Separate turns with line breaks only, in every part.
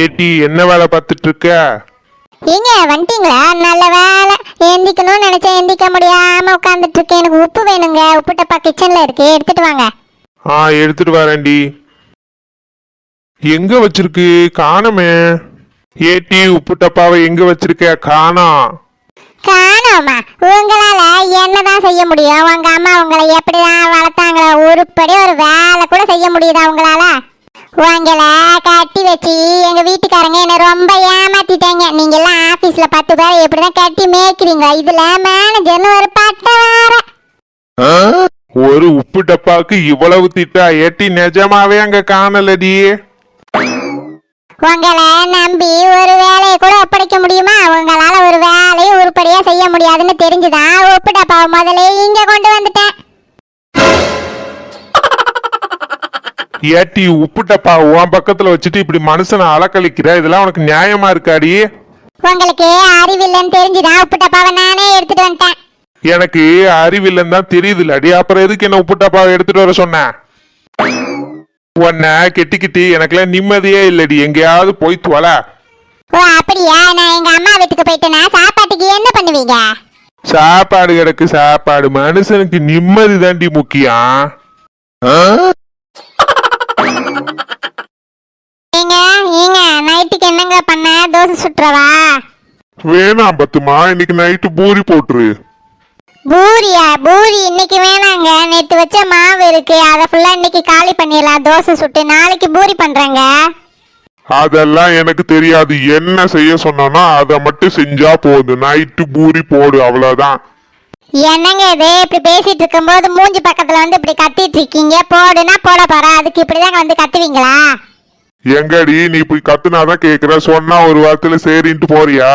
ஏட்டி என்ன வேலை பார்த்துட்டு இருக்க
ஏங்க வந்துட்டீங்களா நல்ல வேலை. எந்திக்கணும்னு நினைச்சேன் எந்திக்க முடியாம உட்காந்துட்டு இருக்கேன் எனக்கு உப்பு வேணுங்க. உப்பு டப்பா கிச்சன்ல இருக்கு. எடுத்துட்டு வாங்க.
ஆ எடுத்துட்டு வரேன்டி. எங்க வச்சிருக்கு? காணமே. ஏட்டி உப்பு டப்பாவை எங்க வச்சிருக்க? காணோம்
காணோமா உங்களால என்னதான் செய்ய முடியும்? உங்க அம்மா உங்களை எப்படிதான் வளர்த்தாங்களோ உருப்படி ஒரு வேலை கூட செய்ய முடியுதா உங்களால? உங்களை கட்டி வச்சு எங்க வீட்டுக்காரங்க என்ன ரொம்ப ஏமாத்திட்டாங்க. நீங்க எல்லாம் ஆபீஸ்ல பத்து பேரை எப்படிதான் கட்டி மேய்க்கிறீங்க? இதுல மேனேஜர்னு ஒரு பட்டம் வேற?
ஒரு உப்பு டப்பாவுக்கு இவ்வளவு திட்டா ஏட்டி நிஜமாவே அங்க காணலடி.
உங்களை நம்பி ஒரு வேலையை கூட ஒப்படைக்க முடியுமா? உங்களால ஒரு வேலையை உருப்படியா செய்ய முடியாதுன்னு தெரிஞ்சுதான் உப்பு டப்பாவை முதல்ல இங்க கொண்டு வந்துட்டேன்.
ஏட்டி உப்பு டப்பா உன் பக்கத்துல வச்சுட்டு இப்படி மனுஷனை அலக்கழிக்கிற? இதெல்லாம் உனக்கு நியாயமா இருக்காடி?
உங்களுக்கு அறிவில்லைன்னு தெரிஞ்சுதான் உப்பு டப்பாவை நானே எடுத்துட்டு வந்துட்டேன்.
எனக்கு அறிவில்லைன்னு தான் தெரியுதுல்லடி. அப்புறம் எதுக்கு என்ன உப்பு டப்பாவை எடுத்துட்டு வர சொன்ன? உன்னை கெட்டிக்கிட்டு எனக்கெல்லாம் நிம்மதியே இல்லடி. எங்கேயாவது போய் தொலை.
ஓ அப்படியா? நான் எங்க அம்மா வீட்டுக்கு போயிட்டேனா? சாப்பாட்டுக்கு என்ன பண்ணுவீங்க?
சாப்பாடு கிடக்கு சாப்பாடு. மனுஷனுக்கு நிம்மதி தாண்டி முக்கியம். ஆ?
நீங்க நீங்க நைட்டுக்கு என்னங்க பண்ண? தோசை சுட்டுறவா?
வேணாம் பத்துமா இன்னைக்கு நைட்டு பூரி போட்டுரு.
பூரியா? பூரி இன்னைக்கு வேணாங்க. நேத்து வச்ச மாவு இருக்கு. அதை ஃபுல்லா இன்னைக்கு காலி பண்ணிடலாம். தோசை சுட்டு நாளைக்கு பூரி பண்றேங்க.
அதெல்லாம் எனக்கு தெரியாது. என்ன செய்ய சொன்னா அதை மட்டும் செஞ்சா போதும். நைட்டு பூரி போடு அவ்வளவுதான்.
என்னங்க இது? இப்படி பேசிட்டு இருக்கும்போது மூஞ்சி பக்கத்துல வந்து இப்படி கத்திட்டு இருக்கீங்க. போடுனா போட போறேன் அதுக்கு இப்படிதாங்க வந்து கத்துவீங்களா?
எங்கடி? நீ போய் கத்துனாதான் கேக்குற. சொன்னா ஒரு வாரத்துல சரின்ட்டு போறியா?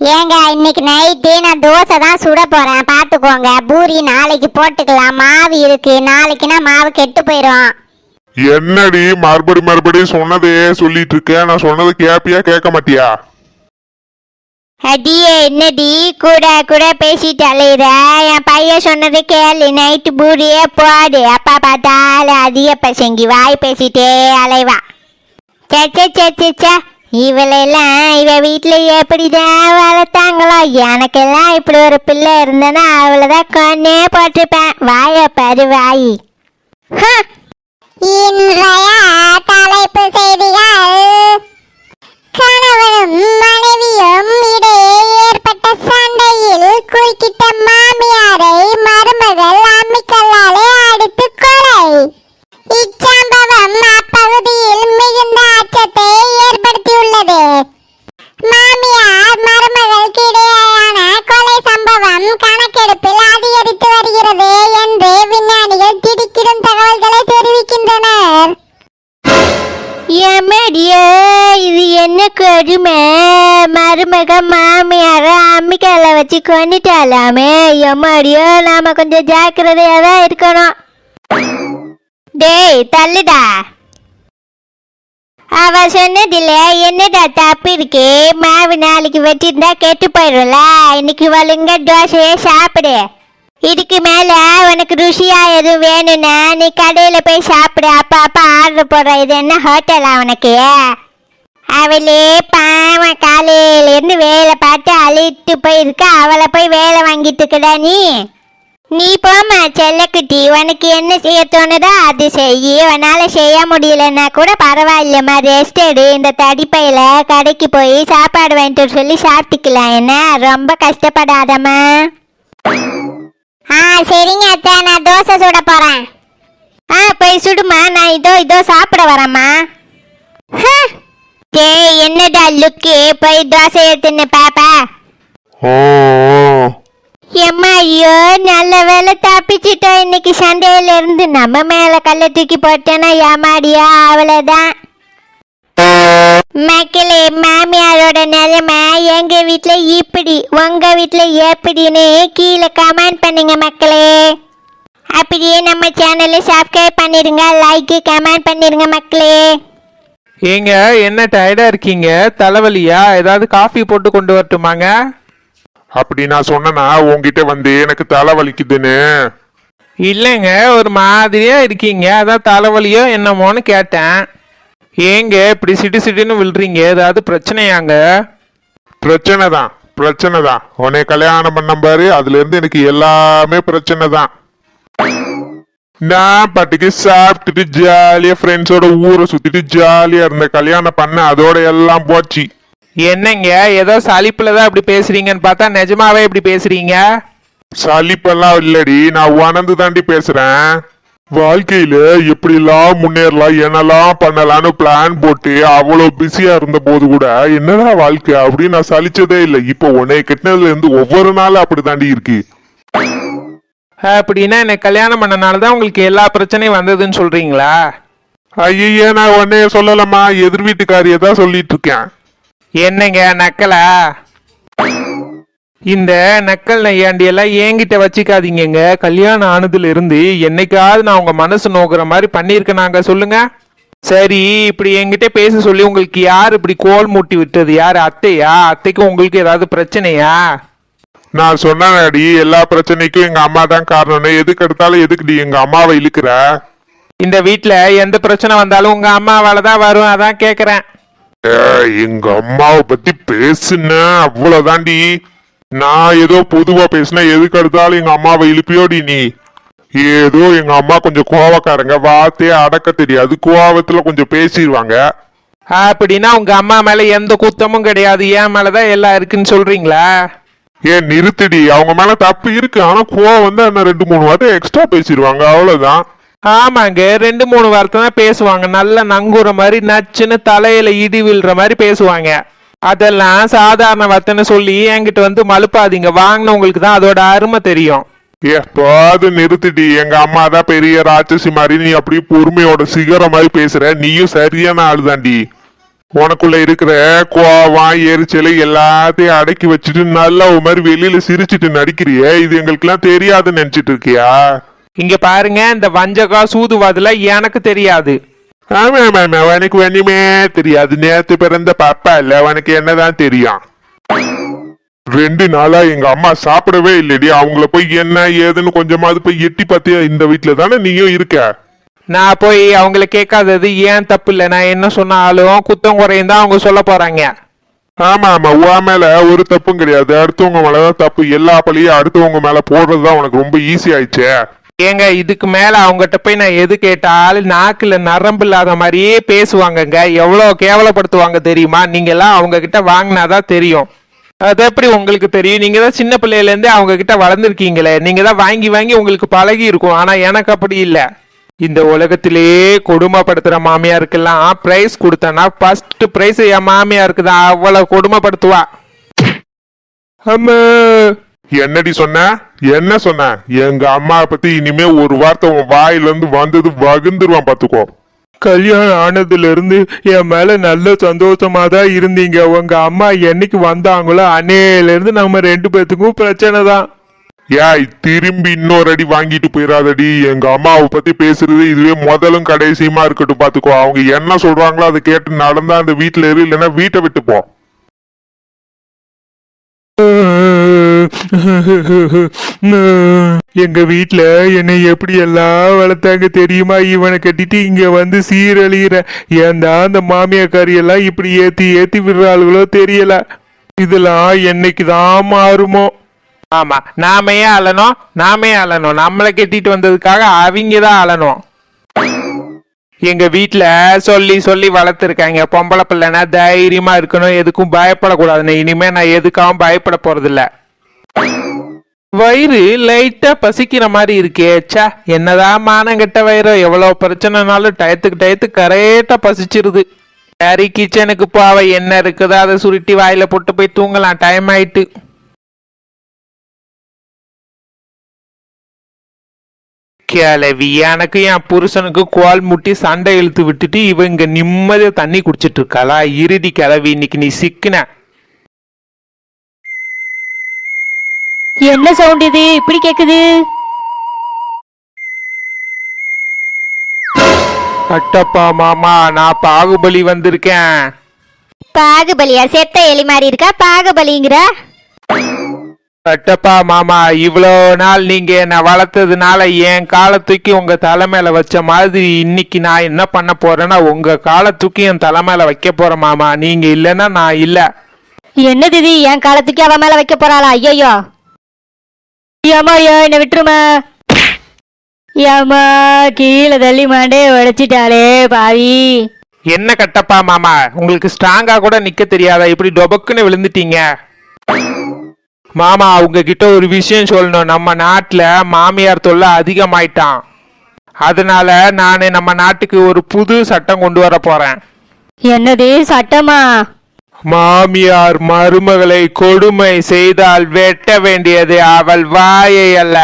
ஏங்க இன்னைக்கு நைட்டு நான் தோசை தான் சுட போறேன். பாத்துக்கோங்க. பூரி நாளைக்கு போட்டுக்கலாம். மாவு இருக்கு. நாளைக்குனா மாவு கெட்டு போயிடும்
என்னடி மறுபடி மறுபடியும் சொன்னதையே சொல்லிட்டு இருக்க? நான் சொன்னது கேப்பியா கேட்க மாட்டியா?
அடியே என்னடி? கூட கூட பேசிட்டு அலையிற? என் பையன் சொன்னது கேளு. நைட்டு பூரியே போடு. அப்பா பார்த்தாலும் அதிக பசங்கி. வாய் பேசிட்டே அலைவா. சச்ச சச்ச இவளெல்லாம் இவ வீட்டில் எப்படிதான் வளர்த்தாங்களோ? எனக்கெல்லாம் இப்படி ஒரு பிள்ளை இருந்தேன்னா அவளதான் கொன்னே போட்டிருப்பேன். வாய பாரு வாய் இன்றைய தலைப்பு மருமக மாமியார அம்மிக்கால வச்சு கொண்டுட்டாலாமே எம்மாடியோ நாம கொஞ்சம் ஜாக்கிரதையா தான் இருக்கணும். டேய் தள்ளுடா. அவ சொன்னதில்ல என்னடா தப்பு இருக்கு? மாவு நாளைக்கு வெட்டிருந்தா கெட்டு போயிடும்ல? இன்னைக்கு ஒழுங்க தோசையே சாப்பிடு. இதுக்கு மேல உனக்கு ருசியா எதுவும் வேணும்னா நீ கடையில போய் சாப்பிடு. அப்பா அப்பா ஆர்டர் போடுற இது என்ன ஹோட்டலா உனக்கு? அவளே பாவம் காலையிலேருந்து வேலை பார்த்து அழிட்டு போயிருக்க. அவளை போய் வேலை வாங்கிட்டு இருக்கடா நீ. நீ போம்மா செல்லக்குட்டி. உனக்கு என்ன செய்ய தோணுதோ அது செய்யி. உன்னால் செய்ய முடியலன்னா கூட பரவாயில்லம்மா. ரெஸ்ட் எடு. இந்த தடிப்பையில் கடைக்கு போய் சாப்பாடு வாங்கிட்டு சொல்லி சாப்பிட்டுக்கலாம். என்ன? ரொம்ப கஷ்டப்படாதம்மா. ஆ சரிங்க அத்தை. நான் தோசை சுட போகிறேன் ஆ போய் சுடுமா. நான் இதோ இதோ சாப்பிட வரேம்மா. டேய் என்னடா லுக்கு? போய் தோசை எடுத்துன்னு பாப்பா. எம்மா ஐயோ நல்ல வேலை தப்பிச்சிட்டோம். இன்னைக்கு சண்டையில இருந்து நம்ம மேல கல்ல தூக்கி போட்டேன்னா ஏமாடியா அவ்வளவுதான். மக்களே மாமியாரோட நிலைமை எங்க வீட்ல இப்படி உங்க வீட்ல எப்படின்னு கீழே கமெண்ட் பண்ணுங்க மக்களே. அப்படியே நம்ம சேனலை சப்ஸ்கிரைப் பண்ணிடுங்க லைக் கமெண்ட் பண்ணிடுங்க மக்களே.
ஏங்க என்ன டயர்டா இருக்கீங்க? தலைவலியா? ஏதாவது காஃபி போட்டு கொண்டு வரட்டுமாங்க?
அப்படி நான் சொன்னனா உன்கிட்ட வந்து எனக்கு தலை வலிக்குதுன்னு
இல்லைங்க ஒரு மாதிரியா இருக்கீங்க. அதான் தலைவலியோ என்னமோன்னு கேட்டேன். ஏங்க இப்படி சிட்டு சிட்டுன்னு விழுறீங்க? ஏதாவது பிரச்சனையாங்க?
பிரச்சனை தான் பிரச்சனை தான். உன்னை கல்யாணம் பண்ண பாரு அதுல இருந்து எனக்கு எல்லாமே பிரச்சனை தான். நான் பாட்டுக்கு சாப்பிட்டுட்டு ஜாலியா ஃப்ரெண்ட்ஸோட ஊரை சுத்திட்டு ஜாலியா இருந்த கல்யாணம் பண்ண அதோட எல்லாம் போச்சு.
என்னங்க? ஏதோ சலிப்புல தான் இப்படி பேசுறீங்கன்னு பார்த்தா நிஜமாவே இப்படி பேசுறீங்க?
சலிப்பெல்லாம் இல்லடி நான் உணர்ந்து தாண்டி பேசுறேன். வாழ்க்கையில எப்படிலாம் முன்னேறலாம் என்னெல்லாம் பண்ணலாம்னு பிளான் போட்டு அவ்வளவு பிஸியா இருந்த போது கூட என்னடா வாழ்க்கை அப்படின்னு நான் சலிச்சதே இல்லை. இப்போ உன்னை கெட்டினதுல இருந்து ஒவ்வொரு நாளும் அப்படி தாண்டி இருக்கு.
அப்படின்னா எனக்கு கல்யாணம் பண்ணனால தான் உங்களுக்கு எல்லா பிரச்சனையும் வந்ததுன்னு சொல்றீங்களா?
ஐயே நான் உன்னைய சொல்லலம்மா. எதிர் வீட்டுக்காரியை தான் சொல்லிட்டு இருக்கேன்.
என்னங்க நக்கலா? இந்த நக்கல் நையாண்டி எல்லாம் என்கிட்ட வச்சுக்காதீங்கங்க. கல்யாணம் ஆனதுல இருந்து என்னைக்காவது நான் உங்க மனசு நோக்குற மாதிரி பண்ணியிருக்கேனாங்க சொல்லுங்க. சரி இப்படி என்கிட்ட பேச சொல்லி உங்களுக்கு யார் இப்படி கோல் மூட்டி விட்டது? யார் அத்தையா? அத்தைக்கு உங்களுக்கு ஏதாவது பிரச்சனையா?
நான் சொன்னேன்டி எல்லா பிரச்சனைக்கும் எங்க அம்மா தான் காரணம்னு எதுக்கு எடுத்தாலும் எதுக்குடி எங்க அம்மாவை இழுக்கிற?
இந்த வீட்ல எந்த பிரச்சனை வந்தாலும் உங்க அம்மாவால தான் வரும் அதான் கேக்குறேன்.
எங்க அம்மாவை பத்தி பேசுன அவ்வளவுதாண்டி நான் ஏதோ பொதுவா பேசினா எதுக்கு எடுத்தாலும் எங்க அம்மாவை இழுப்பியோடி நீ. ஏதோ எங்க அம்மா கொஞ்சம் கோவக்காரங்க வார்த்தையே அடக்க தெரியாது. கோவத்துல கொஞ்சம் பேசிடுவாங்க.
அப்படின்னா உங்க அம்மா மேல எந்த குத்தமும் கிடையாது. என் மேலதான் எல்லாம் இருக்குன்னு சொல்றீங்களா?
ஏன் நிறுத்திடி? அவங்க மேல தப்பு இருக்கு. ஆனா கோவம் வந்து என்ன ரெண்டு மூணு வார்த்தை எக்ஸ்ட்ரா பேசிடுவாங்க. அவ்வளவுதான்.
ஆமாங்க. ரெண்டு மூணு வார்த்தை தான் பேசுவாங்க. நல்ல நங்குற மாதிரி நச்சுன்னு தலையில இடி விழுற மாதிரி பேசுவாங்க. அதெல்லாம் சாதாரண வார்த்தைன்னு சொல்லி என்கிட்ட வந்து மலுப்பாதீங்க. வாங்கினவங்களுக்கு தான் அதோட அருமை தெரியும்.
எப்போது நிறுத்திடி. எங்க அம்மா தான் பெரிய ராட்சசி மாதிரி நீ அப்படியே பொறுமையோட சிகரம் மாதிரி பேசுற. நீயும் சரியான ஆளுதாண்டி. உனக்குள்ள இருக்கிற கோவம் எரிச்சல் எல்லாத்தையும் அடக்கி வச்சுட்டு நல்லா ஒரு மாதிரி வெளியில சிரிச்சிட்டு நடிக்கிறியே. இது எங்களுக்கெல்லாம் தெரியாதுன்னு நினைச்சிட்டு இருக்கியா?
இங்க பாருங்க இந்த வஞ்சகா சூதுவாதுல எனக்கு தெரியாது.
ஆமா ஆமா ஆமா. உனக்கு ஒண்ணுமே தெரியாது. நேத்து பிறந்த பாப்பா இல்ல உனக்கு என்னதான் தெரியும்? ரெண்டு நாளா எங்க அம்மா சாப்பிடவே இல்லடி. அவங்கள போய் என்ன ஏதுன்னு கொஞ்சமாவது போய் எட்டி பார்த்தியா? இந்த வீட்டுல தானே நீயும் இருக்க?
நான் போய் அவங்கள கேட்காதது ஏன் தப்பு இல்லை நான் என்ன சொன்னாலும் குத்தம் குறையும் தான் அவங்க சொல்ல போறாங்க.
ஆமா ஆமா. உன் மேல ஒரு தப்பும் கிடையாது. அடுத்தவங்க மேலதான் தப்பு. எல்லா பழியும் அடுத்தவங்க மேல போடுறதுதான் உனக்கு ரொம்ப ஈஸி ஆயிடுச்சே.
ஏங்க இதுக்கு மேல அவங்ககிட்ட போய் நான் எது கேட்டாலும் நாக்குல நரம்பு இல்லாத மாதிரியே பேசுவாங்கங்க. எவ்வளவு கேவலப்படுத்துவாங்க தெரியுமா? நீங்க எல்லாம் அவங்க கிட்ட வாங்கினாதான் தெரியும். அது எப்படி உங்களுக்கு தெரியும்? நீங்க தான் சின்ன பிள்ளையில இருந்தே அவங்க கிட்ட வளர்ந்துருக்கீங்களே. நீங்க தான் வாங்கி வாங்கி உங்களுக்கு பழகி இருக்கும் ஆனா எனக்கு அப்படி இல்ல. இந்த உலகத்திலேயே கொடுமைப்படுத்துற மாமியாருக்கெல்லாம் பிரைஸ் கொடுத்தனா ஃபர்ஸ்ட் பிரைஸ் என் மாமியாருக்கு தான் அவ்வளவு கொடுமைப்படுத்துவா. அம்மா.
என்னடி சொன்ன? என்ன சொன்ன? எங்க அம்மா பத்தி இனிமே ஒரு வார்த்தை உன் வாயில இருந்து வந்தது வகுந்துருவான் பாத்துக்கோ.
கல்யாணம் ஆனதுல இருந்து என் மேல நல்ல சந்தோஷமா தான் இருந்தீங்க. உங்க அம்மா என்னைக்கு வந்தாங்களோ அன்னையில இருந்து நம்ம ரெண்டு பேத்துக்கும் பிரச்சனை தான்
ஏய் திரும்பி இன்னொரு அடி வாங்கிட்டு போயிடாதடி எங்க அம்மாவை பத்தி பேசுறது இதுவே முதலும் கடைசியுமா இருக்கட்டும் பாத்துக்கோ. அவங்க என்ன சொல்றாங்களோ அதை கேட்டு நடந்தா அந்த வீட்டுல இரு இல்லைன்னா வீட்டை விட்டு போ.
எங்க வீட்டுல என்னை எப்படி எல்லாம் வளர்த்தாங்க தெரியுமா? இவனை கட்டிட்டு இங்க வந்து சீரழிகிற ஏன்டா அந்த மாமியாக்காரி எல்லாம் இப்படி ஏத்தி ஏத்தி விடுறாளுகளோ தெரியல. இதெல்லாம் என்னைக்கு தான் மாறுமோ? ஆமா நாம ஏன் நாமே அழணும். நம்மளை கட்டிட்டு வந்ததுக்காக அவங்க தான் அழணும். எங்க வீட்டுல சொல்லி சொல்லி வளர்த்துருக்காங்க. பொம்பளை பிள்ளைனா தைரியமா இருக்கணும். எதுக்கும் பயப்படக்கூடாதுன்னு. இனிமே நான் எதுக்காகவும் பயப்பட போறதில்ல. வயிறு லைட்டா பசிக்கிற மாதிரி இருக்கே. ச்சே என்னதான் மானங்கெட்ட வயிறோ. எவ்வளவு பிரச்சனைனாலும் டயத்துக்கு டயத்துக்கு கரெக்டா பசிச்சிருது. சரி கிச்சனுக்கு போவ. என்ன இருக்குதோ அதை சுருட்டி வாயில போட்டு போய் தூங்கலாம். டைம் ஆயிட்டு. கிளவி எனக்கு என் புருஷனுக்கு கோல் முட்டி சண்டை இழுத்து விட்டுட்டு இவங்க நிம்மதியா தண்ணி குடிச்சிட்டு இருக்காளா? இறுதி கிளவி இன்னைக்கு நீ சிக்கின.
என்ன சவுண்ட் இது? இப்படி கேக்குது?
அட்டப்பா மாமா நான் பாகுபலி வந்திருக்கேன்.
பாகுபலியா? செத்த எலி மாதிரி இருக்கா? பாகுபலிங்கிற?
கட்டப்பா மாமா இவ்வளோ நாள் நீங்க என்னை வளர்த்ததுனால என் காலை தூக்கி உங்க தலை மேல வச்ச மாதிரி இன்னைக்கு நான் என்ன பண்ண போறேன்னா உங்க காலை தூக்கி என் தலை மேல வைக்க போறேன் மாமா. நீங்க இல்லைன்னா நான் இல்ல.
என்ன திதி என் காலத்துக்கு அவன் மேல வைக்க போறாளா? ஐயோ ஏமா ஐயோ என்னை விட்டுருமா? ஏம்மா கீழே தள்ளி மாண்டே உடைச்சிட்டாளே பாவி.
என்ன கட்டப்பா மாமா? உங்களுக்கு ஸ்ட்ராங்கா கூட நிக்க தெரியாதா? இப்படி டொபக்குன்னு விழுந்துட்டீங்க. மாமா உங்ககிட்ட ஒரு விஷயம் சொல்லணும். நம்ம நாட்டுல மாமியார் தொல்லை அதிகமாயிட்டான். அதனால நான் நம்ம நாட்டுக்கு ஒரு புது சட்டம் கொண்டு வர போறேன்.
என்னது சட்டமா?
மாமியார் மருமகளை கொடுமை செய்தால் வெட்ட வேண்டியது அவள் வாயை அல்ல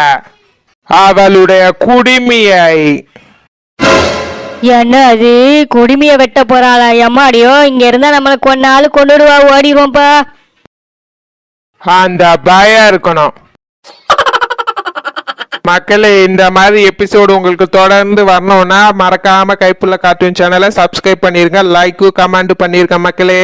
அவளுடைய குடிமையை.
என்ன அது குடுமிய வெட்ட போறாளா? எம்மாடியோ இங்க இருந்தா நம்மள கொன்னாலு கொண்டுடுவா ஓடிடுவோம்ப்பா
அந்த பயம் இருக்கணும். மக்களே இந்த மாதிரி எபிசோடு உங்களுக்கு தொடர்ந்து வரணும்னா மறக்காம கைப்புள்ள கார்ட்டூன் சேனலை சப்ஸ்கிரைப் பண்ணிருங்க லைக்கு கமெண்ட் பண்ணிருங்க மக்களே.